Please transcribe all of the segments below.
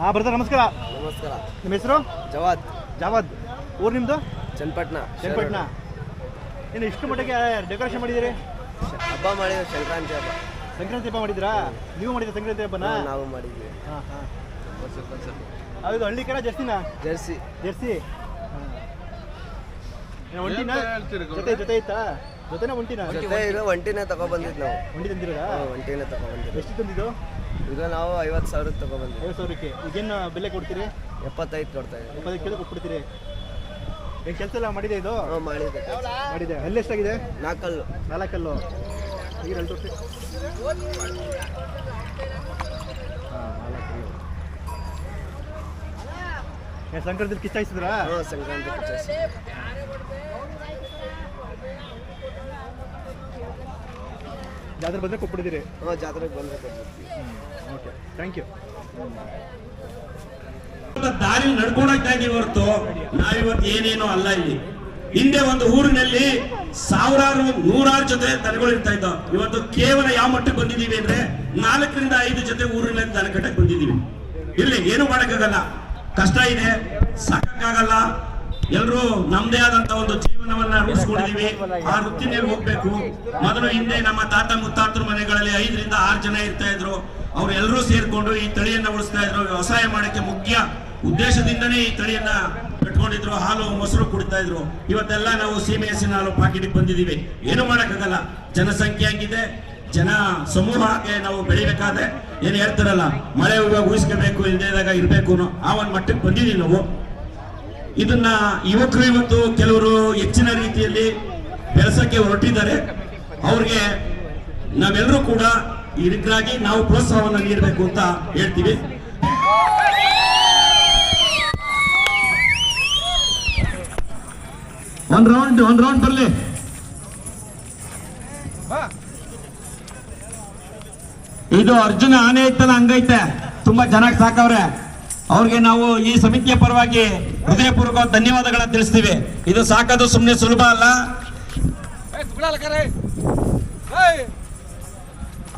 ಹಾಂ ಬರ್ತಾರೆ ನಮಸ್ಕಾರ. ನಮಸ್ಕಾರ. ನಿಮ್ಮ ಹೆಸರು? ಜವಾದ್. ಜವಾದ್. ಊರು ನಿಮ್ಮದು ಚನ್ನಪಟ್ಟಣ ಚನ್ನಪಟ್ಟಣ. ಏನು ಇಷ್ಟು ಮಟ್ಟಿಗೆ ಡೆಕೋರೇಷನ್ ಮಾಡಿದ್ದೀರಿ? ಹಬ್ಬ ಮಾಡಿ ಸಂಕ್ರಾಂತಿ ಹಬ್ಬ. ಸಂಕ್ರಾಂತಿ ಹಬ್ಬ ಮಾಡಿದ್ರಾ ನೀವು ಮಾಡಿದ ಸಂಕ್ರಾಂತಿ ಹಬ್ಬನ? ನಾವು ಮಾಡಿದ್ವಿ. ಹಾಂ ಹಾಂ. ಹೌದು ಹಳ್ಳಿ ಕಡೆ ಜರ್ಸಿನ? ಜರ್ಸಿ. ಜರ್ಸಿ? ಏನು ಒಂಟಿನ? ಜೊತೆ ಜೊತೆ ಇತ್ತಾ? ಜೊತೆನ ಒಂಟಿನ? ಜೊತೆ ಇದು ಒಂಟಿನೇ ತಗೊಬಂದಿದ್ದು ನಾವು. ಒಂಟಿ ತಂದಿರೋದಾ? ಒಂಟಿನ ಒಂಟಿನೇ ತಗೊಬಂದಿದ್ದು. ಎಷ್ಟು ತಂದಿದ್ದು? ಇದು ನಾವು ಐವತ್ತು ಸಾವಿರಕ್ಕೆ ತಗೊಬಂದಿದ್ವಿ ಐವತ್ತು ಸಾವಿರಕ್ಕೆ. ಈಗೇನು ಬೆಲೆ ಕೊಡ್ತೀರಿ? ಎಪ್ಪತ್ತೈದು ಕೊಡ್ತಾ ಇದ್ದೀವಿ. ಎಪ್ಪತ್ತೈದು ಕಿಲೋ ಕೊಟ್ಬಿಡ್ತೀರಿ. ಏನು ಕೆಲಸ ಎಲ್ಲ ಮಾಡಿದೆ ಇದು? ಹ್ಞೂ ಮಾಡಿದೆ. ಮಾಡಿದೆ ಅಲ್ಲಿ ಎಷ್ಟಾಗಿದೆ? ನಾಲ್ಕಲ್ಲು. ನಾಲ್ಕಲ್ಲು. ಈಗ ಎರಡು ತೋರಿಸಿ ಸಂಕ್ರಾಂತಿ ಕಿಚ್ಚಾಯಿಸಿದ್ರಾ ಸಂಕ್ರಾಂತಿ ಪಿಕ್ಚರ್ಸ್ ಜಾತ್ರೆ ಬಂದ್ರೆ ಕೊಟ್ಬಿಟ್ಟಿದ್ದೀರಿ? ಹಾ ಜಾತ್ರೆ ಬಂದರೆ ಓಕೆ ಥ್ಯಾಂಕ್ ಯು ದಾರಿ ನಡ್ಕೊಂಡು ಹೋಗ್ತಾ ಇದೀವಿ ಹೊರತು ನಾವಿವತ್ತು ಏನೇನೋ ಅಲ್ಲ ಇಲ್ಲಿ. ಹಿಂದೆ ಒಂದು ಊರಿನಲ್ಲಿ ಸಾವಿರಾರು ನೂರಾರು ಜೊತೆ ದನಗಳು ಇರ್ತಾ ಇದ್ದಾವ. ಇವತ್ತು ಕೇವಲ ಯಾವ ಮಟ್ಟಕ್ಕೆ ಬಂದಿದ್ದೀವಿ ಅಂದ್ರೆ ನಾಲ್ಕರಿಂದ ಐದು ಜೊತೆ ಊರಿನಲ್ಲಿ ದನ ಕಟ್ಟಕ್ಕೆ ಬಂದಿದ್ದೀವಿ. ಇಲ್ಲಿ ಏನು ಮಾಡೋಕ್ಕಾಗಲ್ಲ. ಕಷ್ಟ ಇದೆ ಸಾಕಕ್ಕಾಗಲ್ಲ. ಎಲ್ಲರೂ ನಮ್ದೇ ಆದಂತ ಒಂದು ಜೀವನವನ್ನ ರೂಪಿಸ್ಕೊಂಡಿದೀವಿ ಆ ವೃತ್ತಿನಲ್ಲಿ ಹೋಗ್ಬೇಕು. ಮೊದಲು ಹಿಂದೆ ನಮ್ಮ ತಾತ ಮುತ್ತಾತರ ಮನೆಗಳಲ್ಲಿ ಐದರಿಂದ ಆರು ಜನ ಇರ್ತಾ ಇದ್ರು. ಅವ್ರು ಎಲ್ಲರೂ ಸೇರ್ಕೊಂಡು ಈ ತಳಿಯನ್ನ ಉಳಿಸ್ತಾ ಇದ್ರು. ವ್ಯವಸಾಯ ಮಾಡಕ್ಕೆ ಮುಖ್ಯ ಉದ್ದೇಶದಿಂದನೇ ಈ ತಳಿಯನ್ನ ಕಟ್ಕೊಂಡಿದ್ರು ಹಾಲು, ಮೊಸರು ಕುಡಿತಾ ಇದ್ರು. ಇವತ್ತೆಲ್ಲ ನಾವು ಸೀಮೆ ಹಸಿನ ಹಾಲು ಪಾಕೆಟ್ಗೆ ಬಂದಿದೀವಿ ಏನು ಮಾಡಕ್ಕಾಗಲ್ಲ. ಜನಸಂಖ್ಯೆ ಆಗಿದೆ. ಜನ ಸಮೂಹಕ್ಕೆ ನಾವು ಬೆಳಿಬೇಕಾದ್ರೆ ಏನ್ ಹೇಳ್ತಾರಲ್ಲ, ಮಳೆ ಇವಾಗ ಉಳಿಸ್ಕೋಬೇಕು ಇಲ್ದೇದಾಗ ಇರ್ಬೇಕು ಆ ಒಂದು ಮಟ್ಟಕ್ಕೆ ಬಂದಿದ್ದೀವಿ ನಾವು. ಇದನ್ನ ಯುವಕರು ಇವತ್ತು ಕೆಲವರು ಹೆಚ್ಚಿನ ರೀತಿಯಲ್ಲಿ ಕೆಲಸಕ್ಕೆ ಹೊರಟಿದ್ದಾರೆ. ಅವ್ರಿಗೆ ನಾವೆಲ್ಲರೂ ಕೂಡ ಇದಕ್ಕಾಗಿ ನಾವು ಪ್ರೋತ್ಸಾಹವನ್ನು ನೀಡಬೇಕು ಅಂತ ಹೇಳ್ತೀವಿ. ಒಂದ್ ರೌಂಡ್ ಒಂದ್ ರೌಂಡ್ ಬರ್ಲಿ. ಇದು ಅರ್ಜುನ ಆನೆ ಇತ್ತಲ್ಲ ಹಂಗೈತೆ ತುಂಬಾ ಚೆನ್ನಾಗಿ ಸಾಕವ್ರೆ. ಅವ್ರಿಗೆ ನಾವು ಈ ಸಮಿತಿಯ ಪರವಾಗಿ ಹೃದಯಪೂರ್ವಕ ಧನ್ಯವಾದಗಳನ್ನು ತಿಳಿಸ್ತೀವಿ. ಇದು ಸಾಕದು ಸುಮ್ಮನೆ ಸುಲಭ ಅಲ್ಲ.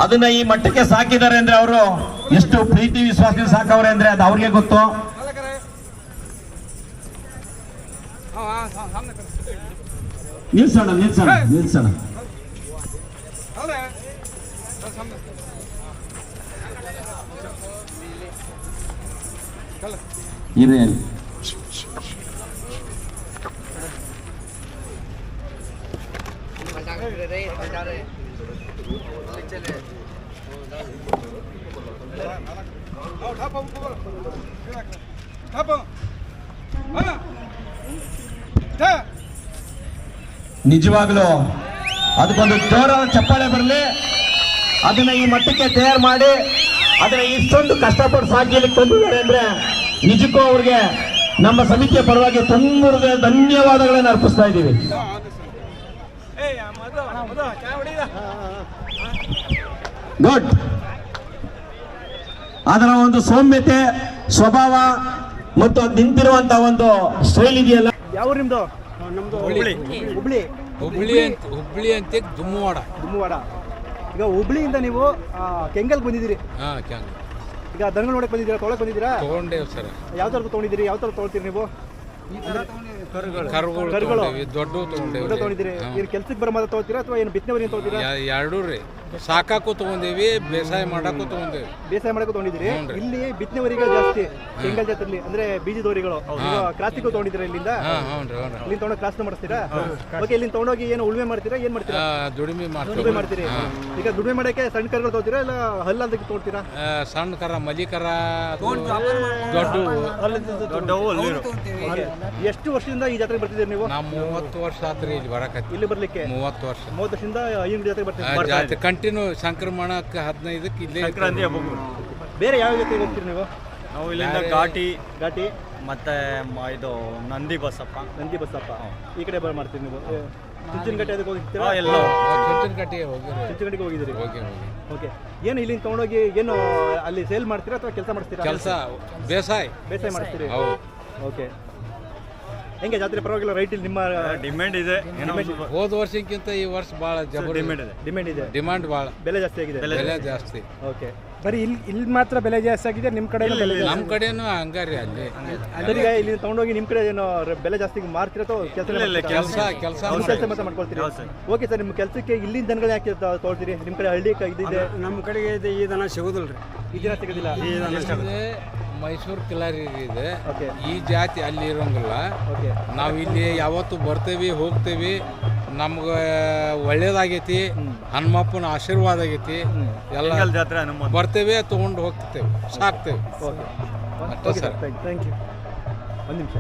ಅದನ್ನ ಈ ಮಟ್ಟಕ್ಕೆ ಸಾಕಿದ್ದಾರೆ ಅಂದ್ರೆ ಅವರು ಎಷ್ಟು ಪ್ರೀತಿ ವಿಶ್ವಾಸದಿಂದ ಸಾಕವ್ರೆ ಅಂದ್ರೆ ಅದು ಅವ್ರಿಗೆ ಗೊತ್ತು. ನಿಲ್ಸೋಣ ನಿಲ್ಸೋಣ ನಿಲ್ಸೋಣ ಇರಿ ನಿಜವಾಗ್ಲೂ ಅದಕ್ಕೊಂದು ಜೋರಾದ ಚಪ್ಪಾಳೆ ಬರಲಿ. ಅದನ್ನ ಈ ಮಟ್ಟಕ್ಕೆ ತಯಾರು ಮಾಡಿ, ಅದನ್ನ ಇಷ್ಟೊಂದು ಕಷ್ಟಪಟ್ಟು ಸಾಗಿಲಿಕ್ಕೆ ತಂದಿದ್ದಾರೆ ಅಂದ್ರೆ ನಿಜಕ್ಕೂ ಅವ್ರಿಗೆ ನಮ್ಮ ಸಮಿತಿಯ ಪರವಾಗಿ ತುಂಬ ಧನ್ಯವಾದಗಳನ್ನು ಅರ್ಪಿಸ್ತಾ ಇದ್ದೀವಿ. ಗುಡ್. ಅದರ ಒಂದು ಸೌಮ್ಯತೆ ಸ್ವಭಾವ ಮತ್ತು ಅದು ನಿಂತಿರುವಂತ ಒಂದು ಸ್ಟೈಲ್ ಇದೆಯಲ್ಲ? ಯಾವ ನಿಮ್ದು? ನಿಮ್ಮದು ನಮ್ಮದು ಹುಬ್ಳಿ. ಹುಬ್ಳಿ ಹುಬ್ಳಿ ಅಂತ ಹುಬ್ಳಿ ಅಂತ ದುಮ್ಮವಾಡ. ದುಮ್ಮವಾಡ. ಈಗ ಹುಬ್ಳಿಯಿಂದ ನೀವು ಕೆಂಗಲ್ ಕೆಂಗಲ್ಗೆ ಬಂದಿದ್ದೀರಿ. ಹಾ ಕ್ಯಾಂಗ್ ಈಗ ದನಗಳು ನೋಡಕ್ಕೆ ಬಂದಿದ್ದೀರಾ? ತೊಳಕ್ ಬಂದಿದ್ದೀರಾ? ತಗೊಂಡೇವ್ ಸರ್. ಯಾವ ಥರ ತೊಗೊಂಡಿದ್ದೀರಿ? ಯಾವ ಥರ ತೊಗೊಳ್ತೀರಿ ನೀವು? ಕರುಗಳು ಕರುಗಳು. ತಗೊಂಡೇವಿ ದೊಡ್ಡ ತಗೊಂಡೇವಿ. ತೊಗೊಂಡಿದ್ದೀರಿ. ಏನು ಕೆಲ್ಸಕ್ಕೆ ಬರೋ ಮಾತ್ರ ತೊಗೊಳ್ತೀರಾ ಅಥವಾ ಏನು ಬಿತ್ತನೆವರಿಗೆ ತೊಗೊಳ್ತೀರಾ ಎರಡೂ ರೀ. ಸಾಕಾಕು ತಗೊಂಡೇವಿ ಬೇಸಾಯ ಮಾಡಕ್ಕೂ ತಗೊಂಡೇವಿ. ಬೇಸಾಯ ಮಾಡಕ್ಕೂ ತಗೊಂಡಿದ್ದೀರಿ? ಇಲ್ಲಿ ಬಿತ್ತನೆ ಇಲ್ಲಿ ಬಿತ್ತನೆವರಿಗಳು ಜಾಸ್ತಿ ಸಿಂಗಲ್ ಜಾತ್ರೆಲಿ ಅಂದ್ರೆ ಬೀಜದವರಿಗಳು ಈಗ ಕ್ರಾಸಿಗೂ ತಗೊಂಡಿದ್ರೆ ಇಲ್ಲಿಂದ? ಹಾ ಹ್ಞೂ ರೀ ಹ್ಞೂ ರೀ ಇಲ್ಲಿಂದ ತೊಗೊಂಡು ಕ್ರಾಸ್ ಮಾಡಿಸ್ತೀರಾ? ಓಕೆ ಇಲ್ಲಿ ತಗೊಂಡೋಗಿ ಏನು ಉಳುಮೆ ಮಾಡ್ತೀರಾ ಏನ್ ಮಾಡ್ತೀರಾ? ದುಡಿಮೆ ದುಡಿಮೆ ಮಾಡ್ತೀವಿ. ಮಾಡ್ತೀರಿ. ಈಗ ದುಡಿಮೆ ಮಾಡಕ್ಕೆ ಸಣ್ಣ ಕರ್ಗಳು ತಗೋತೀರಾ ಇಲ್ಲ ಹಲ್ಲಂದಕ್ಕೆ ತೊಗೊಳ್ತೀರಾ ಆ, ಸಣ್ಣ ಕರ ಮಲಿ ಕರ ದೊಡ್ಡ. ಎಷ್ಟು ವರ್ಷದಿಂದ ಈ ಜಾತ್ರೆಗೆ ಬರ್ತಿದ್ದೀರಿ ನೀವು? ನಾವು ಮೂವತ್ತು ವರ್ಷ ಆತ್ರಿ ಇಲ್ಲಿ ಬರಕತ್ತಿ. ಇಲ್ಲಿ ಬರ್ಲಿಕ್ಕೆ? ಮೂವತ್ತು ವರ್ಷ. ಮೂವತ್ತು ವರ್ಷದಿಂದ ಈ ಜಾತ್ರೆಗೆ ಬರ್ತೀವಿ ಬರ್ತೀರಿ ಜಾತ್ರೆ ಕಂಟಿನ್ಯೂ ಸಂಕ್ರಮಣಕ್ಕೆ ಹದಿನೈದಕ್ಕೆ ಇಲ್ಲೇ ಸಂಕ್ರಾಂತಿ ಹಬ್ಬ. ಬೇರೆ ಯಾವ ಜೊತೆ ಹೋಗ್ತೀರಿ ನೀವು? ನಾವು ಇಲ್ಲಿಂದ ಘಾಟಿ. ಘಾಟಿ? ಮತ್ತೆ ಮ- ಇದು ನಂದಿ ಬಸಪ್ಪ. ನಂದಿ ಬಸಪ್ಪ. ಈ ಕಡೆ ಬರ್ ಮಾಡ್ತೀರಿ ನೀವು? ಚುಂಚನಗಟ್ಟೆ ಅದಕ್ಕೆ ಹೋಗಿರ್ತೀರಾ? ಹಾ, ಎಲ್ಲ. ಚುಂಚನಕಟ್ಟಿಗೆ ಹೋಗಿರಿ ಚುಂಚನಗಟ್ಟಿಗೆ ಹೋಗಿದ್ದೀರಿ? ಹೋಗಿ ಹೋಗಿ. ಓಕೆ. ಏನು ಇಲ್ಲಿಂದ ತೊಗೊಂಡೋಗಿ ಏನು ಅಲ್ಲಿ ಸೇಲ್ ಮಾಡ್ತೀರಾ ಅಥವಾ ಕೆಲಸ ಮಾಡ್ತೀರಾ? ಕೆಲಸ ಬೇಸಾಯ. ಬೇಸಾಯ ಮಾಡ್ತೀರಿ? ಹೌದು. ಓಕೆ. ಹೆಂಗೆ ಜಾತ್ರೆ ಪರವಾಗಿಲ್ಲ ರೈಟ್ ಇಲ್ಲಿ ನಿಮ್ಮ ಡಿಮ್ಯಾಂಡ್ ಇದೆ. ಹೋದ ವರ್ಷಕ್ಕಿಂತ ಈ ವರ್ಷ ಬಹಳ ಡಿಮ್ಯಾಂಡ್ ಇದೆ. ಡಿಮ್ಯಾಂಡ್ ಇದೆ. ಡಿಮ್ಯಾಂಡ್ ಬಹಳ ಬೆಲೆ ಜಾಸ್ತಿ ಆಗಿದೆ. ಬೆಲೆ ಜಾಸ್ತಿ. ಓಕೆ ಬರೀ ಇಲ್ಲಿ ಇಲ್ಲಿ ಮಾತ್ರ ಬೆಲೆ ಜಾಸ್ತಿ ಆಗಿದೆ ನಿಮ್ಮ ಕಡೆ ಬೆಲೆ ನಮ್ಮ ಕಡೆನೂ ಹಂಗಾರಿ ಅಲ್ಲಿ. ಈಗ ಇಲ್ಲಿ ತಗೊಂಡೋಗಿ ನಿಮ್ಮ ಕಡೆ ಏನೋ ಬೆಲೆ ಜಾಸ್ತಿ ಮಾರ್ತೀರ ಅಥವಾ ಕೆಲಸ ಕೆಲಸ ಕೆಲಸ ಮಾತ್ರ ಮಾಡ್ಕೊಳ್ತೀರಿ? Okay sir. ನಿಮ್ಮ ಕೆಲಸಕ್ಕೆ ಇಲ್ಲಿ ದನಗಳು ಯಾಕೆ ತೊಗೊಳ್ತೀರಿ? ನಿಮ್ಮ ಕಡೆ ಹಳ್ಳಿ ಇದೆ ಇದಿದೆ. ನಮ್ಮ ಕಡೆಗೆ ಇದು ಈ ದನ ಸಿಗೋದಿಲ್ಲ. ರೀ ಈ ದಿನ ಸಿಗೋದಿಲ್ಲ. ಮೈಸೂರು ಕಿಲಾರಿ ಇದೆ ಓಕೆ ಈ ಜಾತಿ ಅಲ್ಲಿ ಇರೋಂಗಿಲ್ಲ. ಓಕೆ ನಾವು ಇಲ್ಲಿ ಯಾವತ್ತು ಬರ್ತೇವಿ ಹೋಗ್ತೇವಿ ನಮ್ಗೆ ಒಳ್ಳೇದಾಗೈತಿ ಹನುಮಪ್ಪನ ಆಶೀರ್ವಾದ ಆಗೈತಿ. ಎಲ್ಲ ಜಾತ್ರೆ ಹನುಮಂತ. ಬರ್ತೇವೆ ತೊಗೊಂಡು ಹೋಗ್ತೇವೆ ಸಾಕ್ತೇವೆ. ಓಕೆ ಅಷ್ಟೇ ಸರ್. ಸರ್ ಥ್ಯಾಂಕ್ ಯು ಒಂದು ನಿಮಿಷ.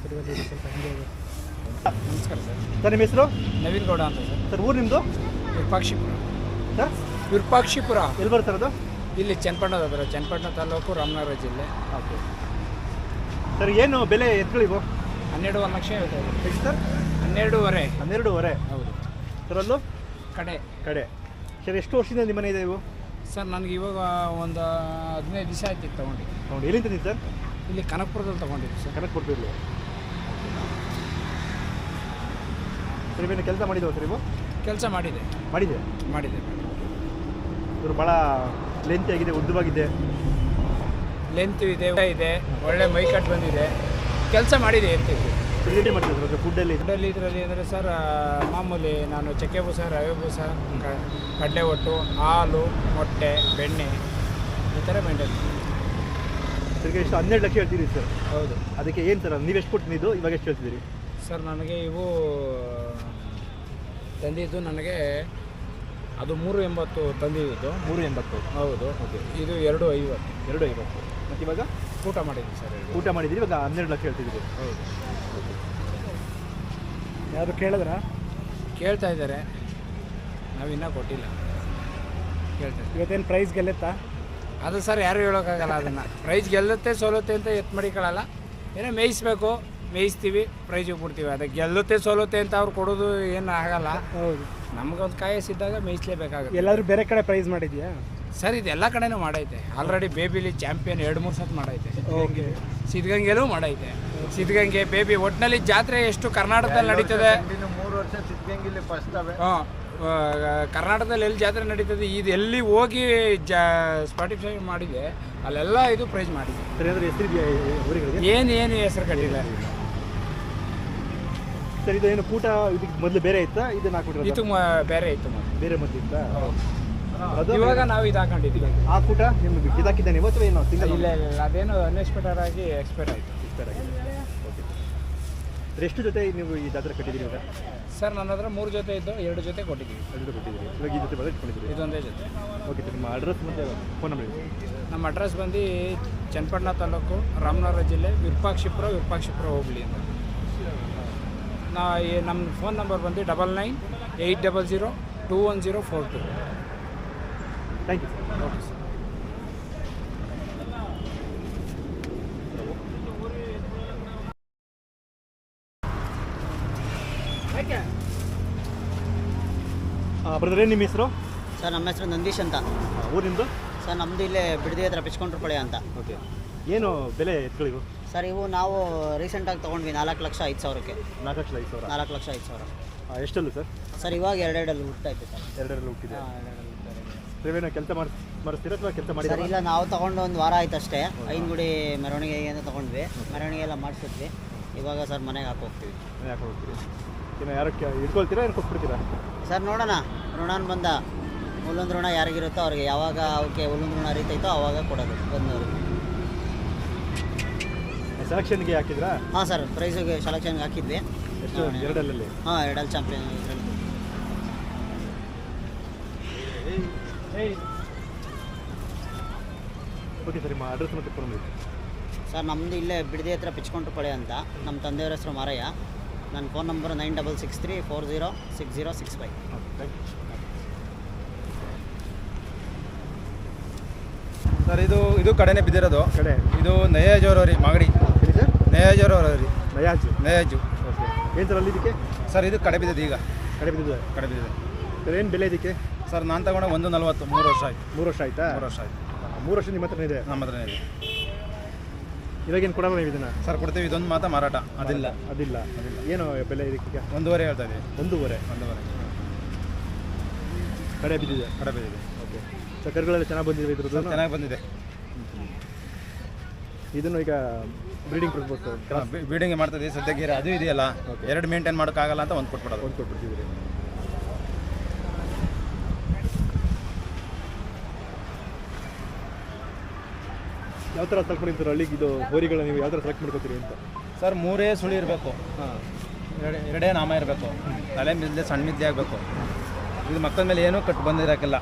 ಸ್ವಲ್ಪ ಹಿಂದೆ ಇದೆ. ಸರ್ ನಿಮ್ಮ ಹೆಸರು? ನವೀನ್ ಗೌಡ ಅಂತ ಸರ್. ಸರ್ ಊರು ನಿಮ್ಮದು ವಿರೂಪಾಕ್ಷಿಪುರ. ಸರ್? ವಿರೂಪಾಕ್ಷಿಪುರ. ಎಲ್ಲಿ ಬರ್ತಾರೆ ಅದು? ಇಲ್ಲಿ ಚನ್ನಪಟ್ಟಣದ ಚನ್ನಪಟ್ಟಣ ತಾಲೂಕು ರಾಮನಗರ ಜಿಲ್ಲೆ. ಓಕೆ. ಸರ್ ಏನು ಬೆಲೆ ಎತ್ಗಳಿವು? ಹನ್ನೆರಡುವರೆ ಲಕ್ಷ ಹೇಳ್ತಾ ಎಷ್ಟು ಸರ್? ಹನ್ನೆರಡೂವರೆ. ಹನ್ನೆರಡೂವರೆ. ಹೌದು. ಸರ್ ಅಲ್ಲೂ? ಕಡೆ. ಕಡೆ. ಸರ್ ಎಷ್ಟು ವರ್ಷದಿಂದ ನಿಮ್ಮ ಮನೆ ಇದೆ ಇವು? ಸರ್ ನನಗೆ ಇವಾಗ ಒಂದು ಹದಿನೈದು ದಿವಸ ಆಯ್ತು ತೊಗೊಂಡು. ನೋಡಿ ಎಲ್ಲಿಂದ ಸರ್? ಇಲ್ಲಿ ಕನಕಪುರದಲ್ಲಿ ತೊಗೊಂಡಿದ್ವಿ ಸರ್. ಕನಕ್ ಸರ್ ಇವೇನು ಕೆಲಸ ಮಾಡಿದೆ ಸರ್ ಇವು ಕೆಲಸ ಮಾಡಿದೆ. ಮಾಡಿದೆ ಮಾಡಿದೆ. ಇವರು ಭಾಳ ಲೆಂತ್ ಆಗಿದೆ ಉದ್ದವಾಗಿದೆ. ಲೆಂತ್ ಇದೆ ಊಟ ಇದೆ ಒಳ್ಳೆ ಮೈಕಟ್ ಬಂದಿದೆ. ಕೆಲಸ ಮಾಡಿದೆ ಇರ್ತೀವಿ ಪ್ರೆಸೆಂಟೇ ಮಾಡ್ತಿದ್ರು ಸರ್ ಫುಡ್ಡಲ್ಲಿ ಫುಡ್ಡಲ್ಲಿ ಇದರಲ್ಲಿ ಅಂದರೆ ಸರ್ ಮಾಮೂಲಿ ನಾನು ಚಕ್ಕೆ ಬೂಸ ರವೆ ಬೂಸ ಕಡಲೆ ಒಟ್ಟು ಹಾಲು ಮೊಟ್ಟೆ ಬೆಣ್ಣೆ ಈ ಥರ ಮೇಂಟೈನ್ ಸರ್ ಎಷ್ಟು ಹನ್ನೆರಡು ಲಕ್ಷ ಹೇಳ್ತೀರಿ ಸರ್. ಹೌದು. ಅದಕ್ಕೆ ಏನು ಸರ್ ನೀವು ಎಷ್ಟು ಕೊಟ್ಟಿದ್ದು ಇವಾಗ ಎಷ್ಟು ಹೇಳ್ತಿದ್ದೀರಿ? ಸರ್ ನನಗೆ ಇವು ತಂದಿದ್ದು ನನಗೆ ಅದು ಮೂರು ಎಂಬತ್ತು ತಂದಿದ್ದು. ಮೂರು ಎಂಬತ್ತು. ಹೌದು. ಓಕೆ. ಇದು ಎರಡು ಐವತ್ತು. ಎರಡು ಐವತ್ತು. ಮತ್ತು ಇವಾಗ? ಊಟ ಮಾಡಿದ್ವಿ ಸರ್ ಊಟ ಮಾಡಿದ್ದೀರಿ ಇವಾಗ ಹನ್ನೆರಡು ಲಕ್ಷ ಹೇಳ್ತಿದ್ದೀರಿ. ಹೌದು. ಯಾರು ಕೇಳಿದ್ರಾ? ಕೇಳ್ತಾ ಇದ್ದಾರೆ. ನಾವು ಇನ್ನೂ ಕೊಟ್ಟಿಲ್ಲ. ಕೇಳ್ತಾ ಇದ್ದೀವಿ. ಇವತ್ತೇನು ಪ್ರೈಸ್ ಗೆಲ್ಲುತ್ತಾ? ಅದು ಸರ್ ಯಾರು ಹೇಳೋಕ್ಕಾಗಲ್ಲ ಅದನ್ನು. ಪ್ರೈಸ್ ಗೆಲ್ಲುತ್ತೆ ಸೋಲುತ್ತೆ ಅಂತ ಎತ್ತು ಮಡಿಕೊಳ್ಳಲ್ಲ. ಏನೋ ಮೇಯಿಸ್ಬೇಕು. ಮೇಯಿಸ್ತೀವಿ ಪ್ರೈಜಿಗೆ ಕೊಡ್ತೀವಿ. ಅದಕ್ಕೆ ಗೆಲ್ಲುತ್ತೆ ಸೋಲುತ್ತೆ ಅಂತ ಅವ್ರು ಕೊಡೋದು ಏನು ಆಗಲ್ಲ. ಹೌದು. ನಮಗೊಂದು ಕಾಯಸಿದ್ದಾಗ ಮೇಯಿಸ್ಲೇಬೇಕಾಗುತ್ತೆ. ಎಲ್ಲಾದರೂ ಬೇರೆ ಕಡೆ ಪ್ರೈಸ್ ಮಾಡಿದ್ಯಾ? ಸರ್ ಇದು ಎಲ್ಲ ಕಡೆನೂ ಮಾಡೈತೆ. ಆಲ್ರೆಡಿ ಬೇಬಿಲಿ ಚಾಂಪಿಯನ್ ಎರಡು ಮೂರು ಸತ್ ಮಾಡೈತೆ. ಓಕೆ. ಸಿದ್ಧಗಂಗೆಲೂ ಮಾಡೈತೆ. ಸಿದ್ಧಗಂಗೆ ಬೇಬಿ ಒಟ್ಟಿನಲ್ಲಿ ಜಾತ್ರೆ ಎಷ್ಟು ಕರ್ನಾಟಕದಲ್ಲಿ ನಡೀತದೆ? ಮೂರು ವರ್ಷ ಸಿದ್ಧಗಂಗೆಲಿ ಫಸ್ಟ್ ಅವೆ. ಹಾಂ ಕರ್ನಾಟಕದಲ್ಲಿ ಎಲ್ಲಿ ಜಾತ್ರೆ ನಡೀತದೆ ಇದು ಎಲ್ಲಿ ಹೋಗಿ ಜಾ ಸ್ಪಾಟಿಫೈ ಮಾಡಿದೆ ಅಲ್ಲೆಲ್ಲ ಇದು ಪ್ರೈಸ್ ಮಾಡಿದೆ. ಏನು ಏನು ಹೆಸರು ಕಟ್ಟಿಲ್ಲ. ಸರ್ ಇದು ಏನು ಕೂಟ ಇದಕ್ಕೆ ಮೊದಲು ಬೇರೆ ಇತ್ತಾ? ಇದನ್ನ ಹಾಕ್ಬಿಟ್ರೆ ಇದು ಮ- ಬೇರೆ ಇತ್ತು ಮತ್ತೆ ಬೇರೆ ಮೊದಲು ಇತ್ತಾ? ಅದು ಇವಾಗ ನಾವು ಇದು ಹಾಕೊಂಡಿದ್ದೀವಿ ಆ ಕೂಟ ನಿಮ್ಗೆ ಇದಾಕಿದ್ದಾನೆ ಇವತ್ತು ಏನು ಏನೋ? ತಿಂಗಳ ಇಲ್ಲ ಇಲ್ಲ ಇಲ್ಲ ಅದೇನು ಅನ್ಎಕ್ಸ್ಪೆಕ್ಟೆಡ್ ಆಗಿ ಎಕ್ಸ್ಪೈರ್ ಆಯಿತು. ಎಷ್ಟು ಜೊತೆ ನೀವು ಈ ಜಾತ್ರೆ ಕಟ್ಟಿದ್ದೀರಿ ಇವಾಗ? ಸರ್ ನನ್ನ ಹತ್ರ ಮೂರು ಜೊತೆ ಇದ್ದು ಎರಡು ಜೊತೆ ಕೊಟ್ಟಿದ್ದೀವಿ. ಎರಡು ಜೊತೆ ಕೊಟ್ಟಿದ್ದೀರಿ. ಇವಾಗ ಈ ಜೊತೆ ಬಂದು ಇಟ್ಕೊಂಡಿದ್ದೀರಿ? ಇದೊಂದೇ ಜೊತೆ. ಓಕೆ ಸರ್ ನಿಮ್ಮ ಅಡ್ರೆಸ್ ಮತ್ತು ಫೋನ್ ನಂಬರ್ ಹೇಳಿ. ನಮ್ಮ ಅಡ್ರೆಸ್ ಬಂದು ಚನ್ನಪಟ್ಟಣ ತಾಲೂಕು ರಾಮನಗರ ಜಿಲ್ಲೆ ವಿರೂಪಾಕ್ಷಿಪುರ ವಿರೂಪಾಕ್ಷಿಪುರ ಹೋಗ್ಲಿ ಅಂತ. ನಾ ಈ- ನಮ್ಮ ಫೋನ್ ನಂಬರ್ ಬಂದು double nine eight double zero two one zero four two. Thank you sir. Okay sir. Brother ನಿಮ್ಮ ಹೆಸರು? ಸರ್ ನಮ್ಮ ಹೆಸರು ನಂದೀಶ್ ಅಂತ. ಊರಿಂದು? ಸರ್ ನಮ್ಮದು ಇಲ್ಲೇ ಬಿಡದಿ ಹತ್ರ ಬಿಚ್ಕೊಂಡ್ರಪಳೆ ಅಂತ. ಓಕೆ. ಏನು ಬೆಲೆ ಎತ್ಗಳಿವು ಸರ್ ಇವು ನಾವು ರೀಸೆಂಟಾಗಿ ತೊಗೊಂಡ್ವಿ ನಾಲ್ಕು ಲಕ್ಷ ಐದು ಸಾವಿರಕ್ಕೆ. ನಾಲ್ಕು ಲಕ್ಷದ ಐದು ಸಾವಿರ? ನಾಲ್ಕು ಲಕ್ಷ ಐದು ಸಾವಿರ. ಆ, ಎಷ್ಟಲ್ಲೂ ಸರ್? ಸರ್ ಇವಾಗ ಎರಡೆರಡಲ್ಲಿ ಹುಟ್ಟಾ ಇತ್ತು ಸರ್. ಎರಡರಲ್ಲಿ ಹುಟ್ಟಿದೆ. ಹಾಂ ಎರಡೆರಡಲ್ಲಿ. ನೀವೇನೋ ಕೆಲಸ ಮಾಡಿ ಮಾಡಿಸ್ತೀರಾ ಅಥವಾ ಕೆಲಸ ಮಾಡಿ ಸರ್ ಇಲ್ಲ ನಾವು ತೊಗೊಂಡು ಒಂದು ವಾರ ಆಯ್ತು ಅಷ್ಟೇ. ಐನಗುಡಿ ಮೆರವಣಿಗೆಗೆ ಅಂತ ತೊಗೊಂಡ್ವಿ. ಮೆರವಣಿಗೆ ಎಲ್ಲ ಮಾಡಿಸಿದ್ವಿ. ಇವಾಗ ಸರ್ ಮನೆಗೆ ಹಾಕಿ ಹೋಗ್ತೀವಿ. ಯಾಕೆ ಹೋಗ್ತೀರಿ. ಇನ್ನು ಯಾರು ಕೆ- ಇಟ್ಕೊಳ್ತೀರಾ ಏನು ಕೊಟ್ಬಿಡ್ತೀರಾ ಸರ್ ನೋಡೋಣ. ಋಣಾನ್ ಬಂದ. ಉಲ್ಲೊಂದು ಋಣ ಯಾರಿಗಿರುತ್ತೋ ಅವ್ರಿಗೆ. ಯಾವಾಗ ಅವಕ್ಕೆ ಉಲ್ಲೊಂದು ಋಣ ಅರಿತೈತೋ ಆವಾಗ ಕೊಡೋದು. ಬಂದವ್ರಿಗೆ. ಸೆಲೆಕ್ಷನ್ಗೆ ಹಾಕಿದ್ರಾ? ಹಾಂ ಸರ್ ಪ್ರೈಸಿಗೆ ಸೆಲೆಕ್ಷನ್ಗೆ ಹಾಕಿದ್ವಿ. ಎಷ್ಟು? ಎರಡಲ್ಲಿ ಹಾಂ ಎರಡಲ್ಲಿ ಚಾಂಪಿಯನ್ ಓಕೆ ಸರ್ ನಿಮ್ಮ ಅಡ್ರೆಸ್ ಮತ್ತೆ ಫೋನ್ ಸರ್ ನಮ್ಮದು ಇಲ್ಲೇ ಬಿಡದಿ ಹತ್ರ ಪಿಚ್ಕೊಂಡ್ರಪಳೆ ಅಂತ. ನಮ್ಮ ತಂದೆಯವರ ಹೆಸರು ಮಾರಯ್ಯ. ನನ್ನ phone number nine double six three four zero six zero six five thank you sir ಇದು ಇದು ಕಡೆನೇ ಬಿದ್ದಿರೋದು. ಕಡೆ. ಇದು ನಯಾಜ್ ಅವರವ್ರಿ ಮಾಗಡಿ. ಹೇಳಿ ಅವರು ನಯಾಜು ನಯಾಜ್ ನಯಾಜು ಓಕೆ. ಏನು ಸರ್ ಅಲ್ಲಿ ಇದಕ್ಕೆ? ಸರ್ ಇದು ಕಡೆ ಬಿದ್ದಿದೆ ಈಗ. ಕಡೆ ಬಿದ್ದಿದೆ. ಕಡೆ ಬಿದ್ದಿದೆ. ಸರ್ ಏನು ಬೆಲೆ ಇದಕ್ಕೆ? ಸರ್ ನಾನು ತಗೊಂಡ ಒಂದು ನಲ್ವತ್ತು ಮೂರು ವರ್ಷ ಆಯ್ತು. ಮೂರು ವರ್ಷ ಆಯ್ತಾ? ಮೂರು ವರ್ಷ ಆಯ್ತು. ಮೂರು ವರ್ಷ ನಿಮ್ಮ ಹತ್ರನೇ ಇದೆ. ನಮ್ಮ ಹತ್ರನೇ ಇದೆ. ಇವಾಗೇನು ಕೊಡೋಣ ಇದನ್ನ? ಸರ್ ಕೊಡ್ತೀವಿ. ಇದೊಂದು ಮಾತ್ರ ಮಾರಾಟ. ಅದಿಲ್ಲ. ಅದಿಲ್ಲ. ಅದಿಲ್ಲ. ಏನು ಬೆಲೆ ಇದಕ್ಕೆ? ಒಂದೂವರೆ ಹೇಳ್ತಾ ಇದೆ ಒಂದೂವರೆ? ಒಂದೂವರೆ. ಕಡೆ ಬಿದ್ದಿದೆ? ಕಡೆ ಬಿದ್ದಿದೆ. ಓಕೆ. ಸೊ ಕರುಗಳೆಲ್ಲ ಚೆನ್ನಾಗಿ ಬಂದಿದೆ ಇದ್ರದ್ದು? ಚೆನ್ನಾಗಿ ಬಂದಿದೆ. ಇದನ್ನು ಈಗ ಬ್ರೀಡಿಂಗ್ ಪ್ರಪೋಸ್ ಬೀಡಿಂಗ್ ಮಾಡ್ತದೆ ಸದ್ಯಕ್ಕೆ ಅದು ಇದೆಯಲ್ಲ ಎರಡು ಮೇಂಟೈನ್ ಮಾಡೋಕ್ಕಾಗಲ್ಲ ಅಂತ ಒಂದು ಕೊಟ್ಬಿಡೋದು. ಒಂದು ಕೊಟ್ಬಿಡ್ತೀವಿ ಯಾವ ಥರ ಸೆಲೆಕ್ಟ್ ಮಾಡಿರ್ತೀರ? ಹಳ್ಳಿಗೆ ಇದು ಹೋರಿಗಳನ್ನ ನೀವು ಯಾವ ಥರ ಸೆಲೆಕ್ಟ್ ಮಾಡ್ಕೋತೀರಿ ಅಂತ? ಸರ್ ಮೂರೇ ಸುಳಿ ಇರಬೇಕು. ಹಾಂ. ಎರಡೇ ಎರಡೇ ನಾಮ ಇರಬೇಕು. ತಲೆ ಮಿದ್ದೆ ಸಣ್ಣ ಮಿದ್ದೆ ಆಗಬೇಕು. ಇದು ಮಕ್ಕಳ ಮೇಲೆ ಏನೂ ಕಟ್ಟು ಬಂದಿರೋಕ್ಕಿಲ್ಲ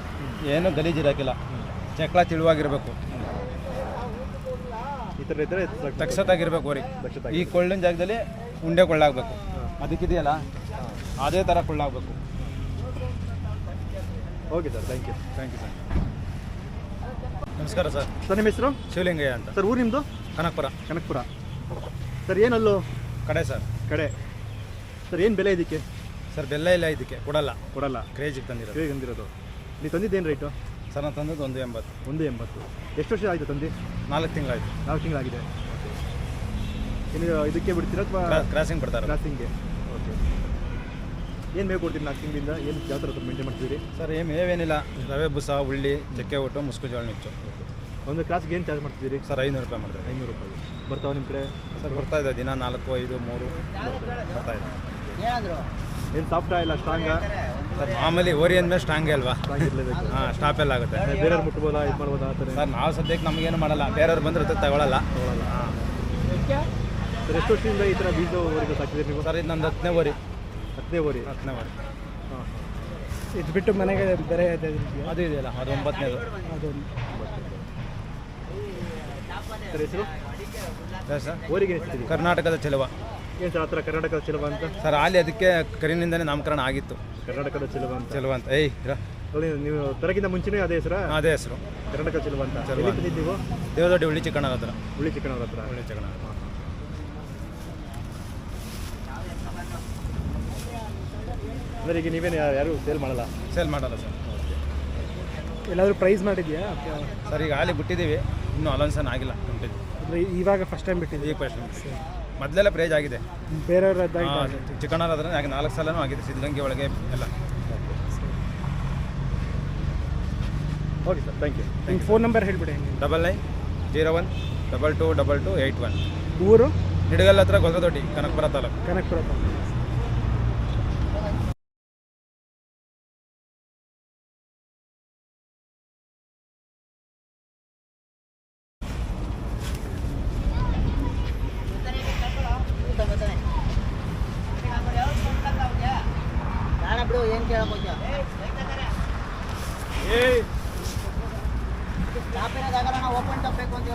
ಏನೂ ಗಲೀಜಿರೋಕ್ಕಿಲ್ಲ ಚಕ್ಳ ತಿಳುವಾಗಿರ್ಬೇಕು. ಈ ಥರ ಇದ್ದರೆ ತಕ್ಷತಾಗಿರ್ಬೇಕು ದಕ್ಷತಾಗಿ. ಈ ಕೊಳ್ಳಿನ ಜಾಗದಲ್ಲಿ ಉಂಡೆ ಕೊಳ್ಳಾಗಬೇಕು. ಅದಕ್ಕಿದೆಯಲ್ಲ? ಅದೇ ಥರ ಕೊಳ್ಳಾಗಬೇಕು. Okay sir thank you thank you sir ನಮಸ್ಕಾರ ಸರ್. ಸರ್ ನಿಮ್ಮ ಹೆಸರು? ಶಿವಲಿಂಗಯ್ಯ ಅಂತ. ಸರ್ ಊರು ನಿಮ್ಮದು ಕನಕಪುರ. ಕನಕಪುರ. ಸರ್ ಏನಲ್ಲೂ? ಕಡೆ ಸರ್. ಕಡೆ. ಸರ್ ಏನು ಬೆಲೆ ಇದಕ್ಕೆ? ಸರ್ ಬೆಲ್ಲ ಇಲ್ಲ ಇದಕ್ಕೆ. ಕೊಡಲ್ಲ. ಕೊಡಲ್ಲ. ಕ್ರೇಜಿಗೆ ತಂದಿರೋದು. ಹೇಗೆ ತಂದಿರೋದು. ನೀವು ತಂದಿದ್ದೇನು ರೇಟು ಸರ್ ನಾನು ತಂದದ್ದು ಒಂದು ಎಂಬತ್ತು. ಒಂದು ಎಂಬತ್ತು. ಎಷ್ಟು ವರ್ಷ ಆಯಿತು ತಂದು? ನಾಲ್ಕು ತಿಂಗಳಾಯಿತು. ನಾಲ್ಕು ತಿಂಗಳಾಗಿದೆ. ಇನ್ನು ಇದಕ್ಕೆ ಬಿಡ್ತೀರಾ ಅಥವಾ ಕ್ರಾಸಿಂಗ್ ಬಿಡ್ತಾರೆ ಕ್ರಾಸಿಂಗ್ಗೆ ಓಕೆ ಏನು ಬೇಕು ಕೊಡ್ತೀರಿ ನಾಲ್ಕು ತಿಂಗಳಿಂದ? ಏನು ಯಾವ ಥರ ಮೇಂಟೈನ್ ಮಾಡ್ತೀರಿ? ಸರ್ ಏನು ಏವೇನಿಲ್ಲ ರವೆ ಬುಸ ಉಳ್ಳಿ ಚಕ್ಕೆ ಊಟ ಮುಸ್ಕು ಜೋಳ ನುಚ್ಚು ಒಂದು ಕ್ಲಾಸ್ಗೆ ಏನು ಚಾರ್ಜ್ ಮಾಡ್ತಿದ್ದೀರಿ? ಸರ್ ಐನೂರು ರೂಪಾಯಿ ಮಾಡ್ತಾರೆ ಐನೂರು ರೂಪಾಯಿ. ಬರ್ತಾವೆ ನಿಮ್ಮ ಕಡೆ? ಸರ್ ಬರ್ತಾ ಇದೆ. ದಿನ ನಾಲ್ಕು ಐದು ಮೂರು. ಬರ್ತಾ ಇದೆ. ಏನು ಸಾಫ್ಟಾ ಇಲ್ಲ ಸ್ಟ್ರಾಂಗಾ ಮಾಮೂಲಿ ಓರಿ ಅಂದಮೇಲೆ ಸ್ಟ್ರಾಂಗ್ ಅಲ್ವಾ? ಹಾಂ ಸ್ಟಾಪ್ ಎಲ್ಲ ಆಗುತ್ತೆ. ಬೇರೆಯವ್ರು ಮುಟ್ಬೋದಾ ಇದು ಮಾಡ್ಬೋದಾ ಆ ಥರ? ಸರ್ ನಾವು ಸದ್ಯಕ್ಕೆ ನಮಗೇನು ಮಾಡಲ್ಲ. ಬೇರೆಯವ್ರು ಬಂದ್ರೆ ಜೊತೆ ತಗೊಳ್ಳಲ್ಲ ಹಾಂ. ಸರ್ ಎಷ್ಟು ವರ್ಷದಿಂದ ಈ ಥರ ಬೀಜ ಊರಿಗೆ ಸಾಕಿದ್ದೀರಿ ನೀವು? ಸರ್ ಇದು ನಂದು ಹತ್ತನೇ ಓರಿ. ಹತ್ತನೇ ಓರಿ? ಹತ್ತನೇ ಓರಿ. ಹಾಂ ಇದು ಬಿಟ್ಟು ಮನೆಗೆ ಬೇರೆ ಅದು ಇದೆಯಲ್ಲ ಅದು ಒಂಬತ್ತನೇದು. ಸರ್ ಹೆಸರು? Sir sir. ಓರಿಗೆ ಕರ್ನಾಟಕದ ಚೆಲುವ. ಏನು ಸರ್ ಆ ಥರ ಕರ್ನಾಟಕದ ಚೆಲುವ ಅಂತ? ಸರ್ ಅಲ್ಲಿ ಅದಕ್ಕೆ ಕರಿನಿಂದನೇ ನಾಮಕರಣ ಆಗಿತ್ತು. ಕರ್ನಾಟಕದ ಚಿಲುವ ಅಂತ ಚೆಲುವ ಏಯ್ ಇರ. ಅಲ್ಲಿ ನೀವು ತರಕಿಂತ ಮುಂಚೆನೇ ಅದೇ ಹೆಸರಾ? ಅದೇ ಹೆಸರು. ಕರ್ನಾಟಕ ಚಿಲುವ ಅಂತ ಚಿಲುವ. ಎಲ್ಲಿ ನೀವು ದೇವದೊಡ್ಡಿ ಹುಳಿ ಚಿಕ್ಕಣ್ಣರ ಹತ್ರ. ಹುಳಿ ಚಿಕ್ಕನವ್ರ ಹತ್ರ. ಹುಳಿ ಚಿಕ್ಕಣ್ಣ ಅಂದರೆ ಈಗ ನೀವೇನು ಯಾರು ಸೇಲ್ ಮಾಡಲ್ಲ? ಸೇಲ್ ಮಾಡಲ್ಲ ಸರ್ ಎಲ್ಲಾದರೂ ಪ್ರೈಸ್ ಮಾಡಿದ್ಯಾ? ಸರ್ ಈಗ ಹಾಲಿ ಬಿಟ್ಟಿದ್ದೀವಿ. ಇನ್ನೂ ಅಲೌನ್ಸನ್ ಆಗಿಲ್ಲ ಕಂಪ್ಲೀಟ್ ಅಂದರೆ ಇವಾಗ ಫಸ್ಟ್ ಟೈಮ್ ಬಿಟ್ಟಿದ್ದೀವಿ ಈಗ ಫಸ್ಟ್ ಮೊದಲೆಲ್ಲ ಪ್ರೇಜ್ ಆಗಿದೆ. ಬೇರೆಯವ್ರ ಚಿಕ್ಕಣ್ಣರ ಹತ್ರ ಹಾಗೆ ನಾಲ್ಕು ಸಲನೂ ಆಗಿದೆ ಸಿದ್ಧಗಂಗೆ ಒಳಗೆ ಎಲ್ಲ. ಓಕೆ ಸರ್ ಥ್ಯಾಂಕ್ ಯು ನಿಮ್ಮ phone number ಹೇಳಿಬಿಡಿ double nine zero one double two double two eight one ಊರು? ನಿಡಗಲ್ ಹತ್ರ ಗೊಲ್ಲದೊಡ್ಡಿ ಕನಕಪುರ ತಾಲೂಕು. ಕನಕಪುರ ತಾಲೂಕು.